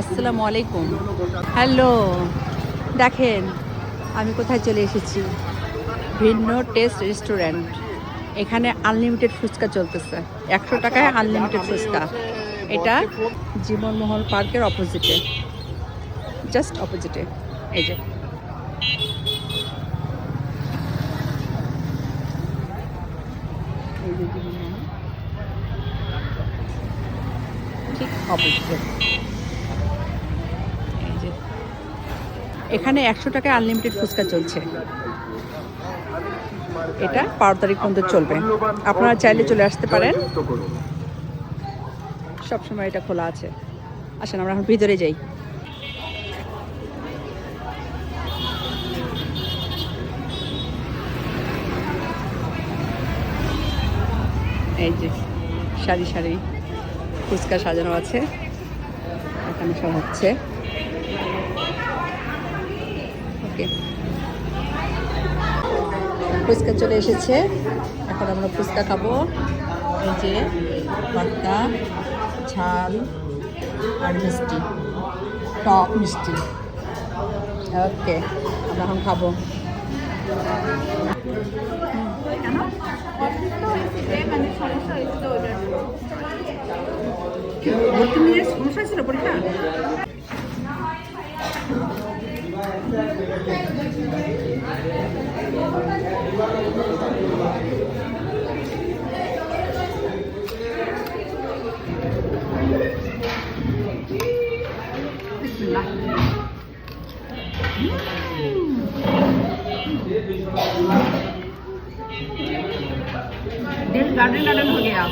আসসালামু আলাইকুম। হ্যালো, দেখেন, আমি কোথায় চলে এসেছি? ভিন্ন টেস্ট রেস্টুরেন্ট। এখানে আনলিমিটেড ফুচকা চলতেছে। একশো টাকায় আনলিমিটেড ফুচকা। এটা জীবনমহল পার্কের অপোজিটে। জাস্ট অপোজিটে। এই যে। ঠিক অপোজিটে। এখানে একশো টাকায় আনলিমিটেড ফুচকা চলছে। এটা বারো তারিখ পর্যন্ত চলবে। আপনারা চাইলে চলে আসতে পারেন। সবসময় এটা খোলা আছে। আসেন, আমরা এখন ভিতরে যাই। এই যে, সারি সারি ফুচকা সাজানো আছে। এখানে সব হচ্ছে। ওকে ফুচকা চলে এসেছে। এখন আমরা ফুচকা খাব। এই যে ভর্তা, ঝাল আর মিষ্টি, টক মিষ্টি। ওকে, আমরা এখন খাব। সমস্যা ছিল পরীক্ষা दिल गार्डन गार्डन हो गया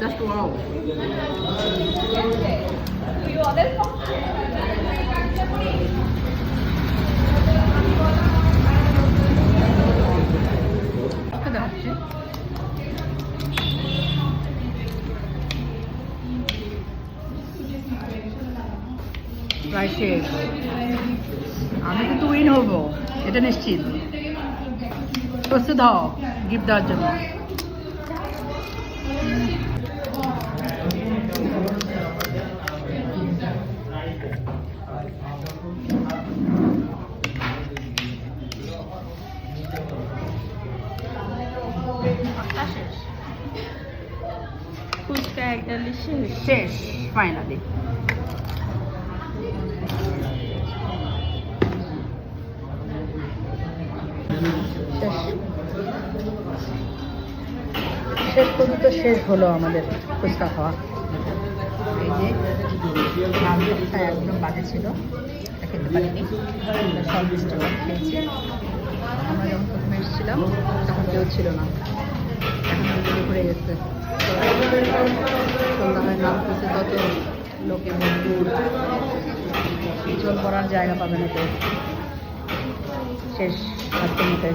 Just wow. প্রায় শেষ। আমি কিন্তু উইন হব এটা নিশ্চিত। প্রস্তুত হও গিফট দেওয়ার জন্য। শেষ ফাইনালি শেষ পর্যন্ত শেষ হলো আমাদের ফুচকা খাওয়া। এই যে একদম বাজে ছিল খেতে পারিনি। সব মিষ্টি খেয়েছি। আমরা যখন প্রথমে এসেছিলাম, তখন কেউ ছিল না। ঘুরে গেছে। সন্ধ্যায় নামতেছে তত লোকে ভরপুর জল পড়ার জায়গা পাবে না তো শেষ আজকের মতে